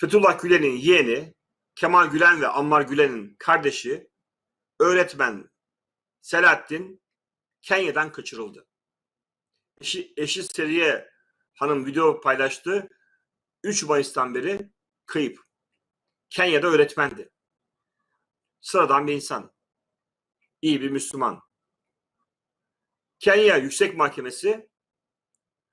Fethullah Gülen'in yeğeni Kemal Gülen ve Ammar Gülen'in kardeşi öğretmen Selahattin Kenya'dan kaçırıldı. Eşi, eşi Seriye Hanım video paylaştı. 3 Mayıs'tan beri kayıp. Kenya'da öğretmendi. Sıradan bir insan. İyi bir Müslüman. Kenya Yüksek Mahkemesi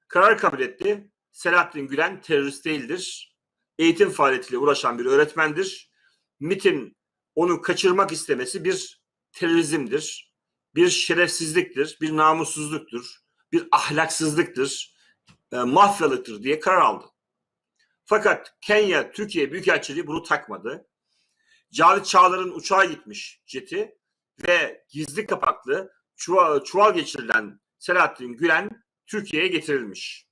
karar kabul etti. Selahattin Gülen terörist değildir. Eğitim faaliyetiyle uğraşan bir öğretmendir. MIT'in onu kaçırmak istemesi bir terörizmdir. Bir şerefsizliktir, bir namussuzluktur, bir ahlaksızlıktır, e, mafyalıktır diye karar aldı. Fakat Kenya Türkiye Büyükelçiliği bunu takmadı. Cavit Çağlar'ın uçağa gitmiş jeti ve gizli kapaklı çuval, çuval geçirilen Selahattin Gülen Türkiye'ye getirilmiş.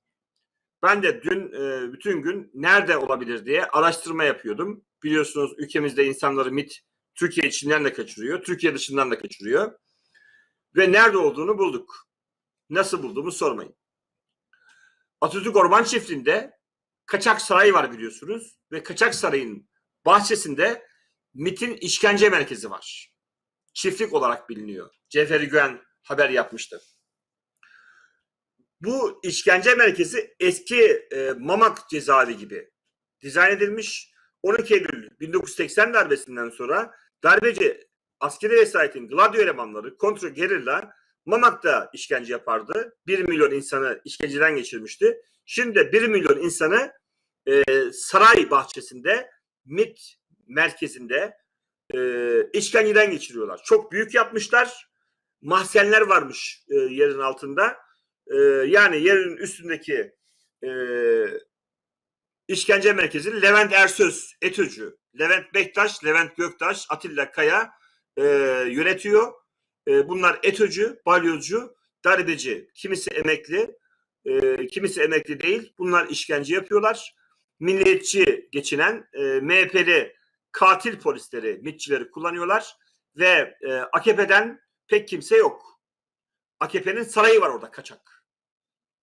Ben de dün e, bütün gün nerede olabilir diye araştırma yapıyordum. Biliyorsunuz ülkemizde insanları MIT Türkiye içinden de kaçırıyor, Türkiye dışından da kaçırıyor. Ve nerede olduğunu bulduk. Nasıl bulduğumu sormayın. Atatürk Orman Çiftliği'nde Kaçak Sarayı var biliyorsunuz. Ve Kaçak Sarayı'nın bahçesinde MIT'in işkence merkezi var. Çiftlik olarak biliniyor. Cevheri Güven haber yapmıştı. Bu işkence merkezi eski e, Mamak cezaevi gibi dizayn edilmiş. 12 Eylül 1980 darbesinden sonra darbeci askeri vesayetin Gladio elemanları kontra gerilla Mamak'ta işkence yapardı. 1 milyon insanı işkenceden geçirmişti. Şimdi de 1 milyon insanı e, saray bahçesinde MIT merkezinde e, işkenceden geçiriyorlar. Çok büyük yapmışlar. Mahzenler varmış e, yerin altında. E, yani yerin üstündeki e, işkence merkezi Levent Ersöz, ETÖ'cü. Levent Bektaş, Levent Göktaş, Atilla Kaya e, yönetiyor. E, bunlar ETÖ'cü, balyozcu, darbeci. Kimisi emekli, e, kimisi emekli değil. Bunlar işkence yapıyorlar. Milliyetçi geçinen e, MHP'li katil polisleri, MİTçileri kullanıyorlar ve e, AKP'den pek kimse yok. AKP'nin sarayı var orada kaçak.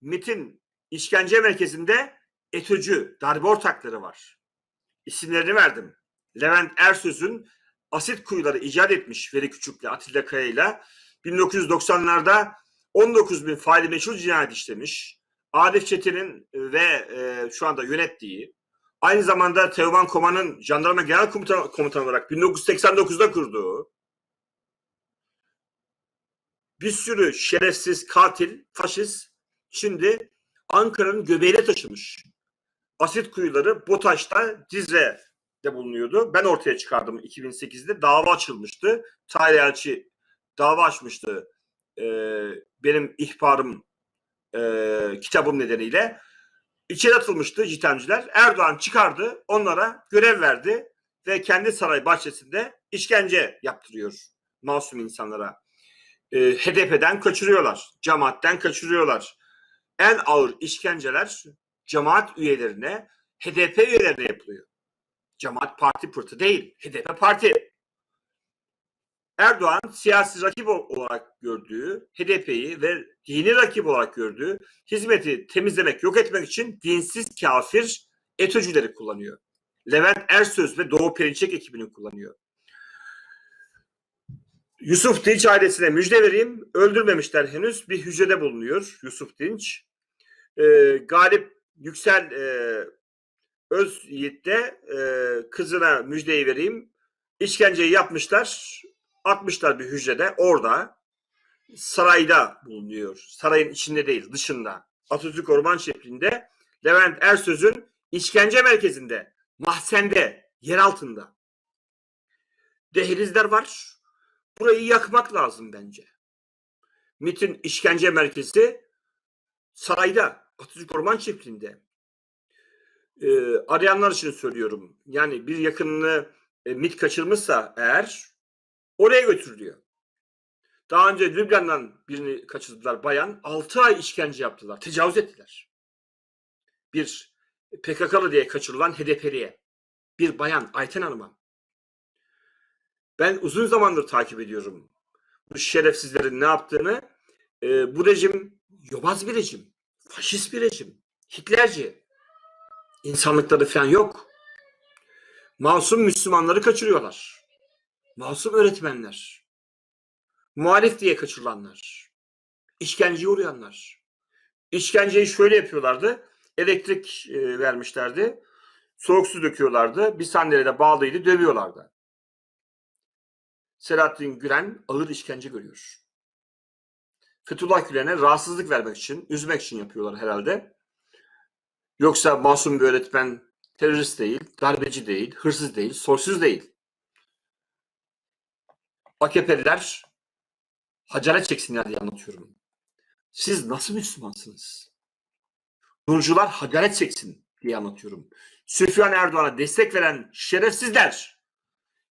MİT'in işkence merkezinde ETÖ'cü, darbe ortakları var. İsimlerini verdim. Levent Ersöz'ün asit kuyuları icat etmiş Veli Küçük'le Atilla Kaya'yla 1990'larda 19 bin faili meşhur cinayet işlemiş. Arif Çetin'in ve e, şu anda yönettiği aynı zamanda Teoman Koma'nın jandarma genel komutan, komutanı olarak 1989'da kurduğu bir sürü şerefsiz katil, faşist şimdi Ankara'nın göbeğine taşımış. Asit kuyuları BOTAŞ'ta Cizre'de bulunuyordu. Ben ortaya çıkardım 2008'de. Dava açılmıştı. Tahir Elçi dava açmıştı. Ee, benim ihbarım e, kitabım nedeniyle. İçeri atılmıştı jitemciler. Erdoğan çıkardı. Onlara görev verdi. Ve kendi saray bahçesinde işkence yaptırıyor masum insanlara. E, HDP'den kaçırıyorlar. Cemaatten kaçırıyorlar. En ağır işkenceler cemaat üyelerine, HDP üyelerine yapılıyor. Cemaat parti pırtı değil, HDP parti. Erdoğan siyasi rakip olarak gördüğü, HDP'yi ve dini rakip olarak gördüğü hizmeti temizlemek, yok etmek için dinsiz kafir ETÖ'cüleri kullanıyor. Levent Ersöz ve Doğu Perinçek ekibini kullanıyor. Yusuf Dinç ailesine müjde vereyim. Öldürmemişler henüz. Bir hücrede bulunuyor Yusuf Dinç. Ee, Galip Yüksel e, Öz Yiğit'te e, kızına müjdeyi vereyim. İşkenceyi yapmışlar. Atmışlar bir hücrede orada. Sarayda bulunuyor. Sarayın içinde değil dışında. Atatürk Orman Çiftliği'nde Levent Ersöz'ün işkence merkezinde, mahzende, yer altında. Dehlizler var. Burayı yakmak lazım bence. MIT'in işkence merkezi sarayda, Atatürk Orman Çiftliği'nde. Ee, arayanlar için söylüyorum. Yani bir yakınını e, MIT kaçırmışsa eğer oraya götürülüyor. Daha önce Lübnan'dan birini kaçırdılar bayan. 6 ay işkence yaptılar. Tecavüz ettiler. Bir PKK'lı diye kaçırılan HDP'liye. Bir bayan Ayten Hanım'a. Ben uzun zamandır takip ediyorum bu şerefsizlerin ne yaptığını. Ee, bu rejim yobaz bir rejim. Faşist bir rejim. Hitlerci. İnsanlıkları falan yok. Masum Müslümanları kaçırıyorlar. Masum öğretmenler. Muhalif diye kaçırılanlar. İşkenceye uğrayanlar. İşkenceyi şöyle yapıyorlardı. Elektrik e, vermişlerdi. Soğuk su döküyorlardı. Bir sandalyede bağlıydı, dövüyorlardı. Selahattin Gülen ağır işkence görüyor. Fethullah Gülen'e rahatsızlık vermek için, üzmek için yapıyorlar herhalde. Yoksa masum bir öğretmen terörist değil, darbeci değil, hırsız değil, soysuz değil. AKP'liler hacaret çeksinler diye anlatıyorum. Siz nasıl Müslümansınız? Nurcular hacaret çeksin diye anlatıyorum. Süfyan Erdoğan'a destek veren şerefsizler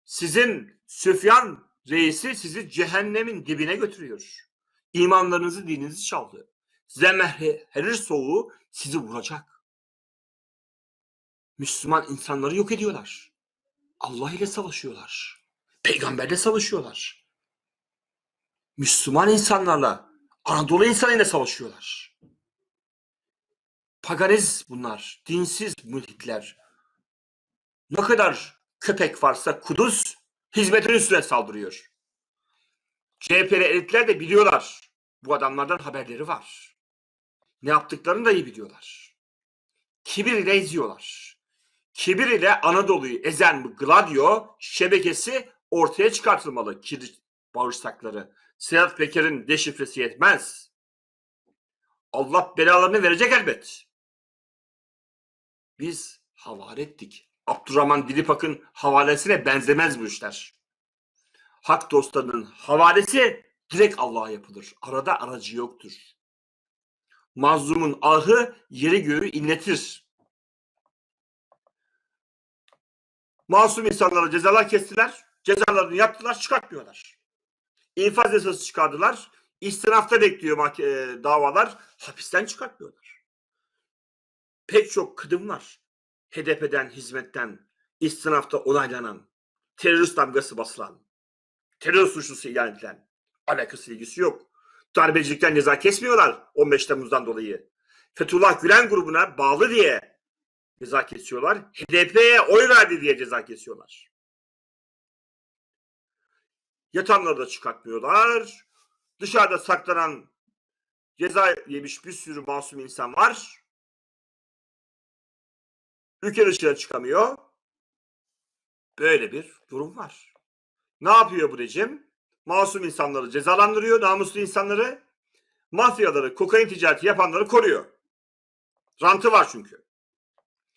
sizin Süfyan reisi sizi cehennemin dibine götürüyor. İmanlarınızı, dininizi çaldı. Zemherir soğuğu sizi vuracak. Müslüman insanları yok ediyorlar. Allah ile savaşıyorlar. Peygamberle savaşıyorlar. Müslüman insanlarla, Anadolu insanıyla savaşıyorlar. Paganiz bunlar, dinsiz mülhitler. Ne kadar köpek varsa Kudüs hizmetin üstüne saldırıyor. CHP'li elitler de biliyorlar. Bu adamlardan haberleri var. Ne yaptıklarını da iyi biliyorlar. Kibir ile eziyorlar. Kibir ile Anadolu'yu ezen bu Gladio şebekesi ortaya çıkartılmalı. Kir bağırsakları. Sedat Peker'in deşifresi yetmez. Allah belalarını verecek elbet. Biz havale ettik. Abdurrahman Dilipak'ın havalesine benzemez bu işler. Hak dostlarının havalesi direkt Allah'a yapılır. Arada aracı yoktur. Mazlumun ahı yeri göğü inletir. Masum insanlara cezalar kestiler. Cezalarını yaptılar, çıkartmıyorlar. İnfaz yasası çıkardılar. İstinafta bekliyor e, davalar. Hapisten çıkartmıyorlar. Pek çok kıdım var. HDP'den, hizmetten, istinafta onaylanan, terörist damgası basılan, terör suçlusu ilan edilen, alakası ilgisi yok. Darbecilikten ceza kesmiyorlar 15 Temmuz'dan dolayı. Fethullah Gülen grubuna bağlı diye ceza kesiyorlar. HDP'ye oy verdi diye ceza kesiyorlar. Yatanları da çıkartmıyorlar. Dışarıda saklanan ceza yemiş bir sürü masum insan var. Ülke dışına çıkamıyor. Böyle bir durum var. Ne yapıyor bu rejim? Masum insanları cezalandırıyor, namuslu insanları. Mafyaları, kokain ticareti yapanları koruyor. Rantı var çünkü.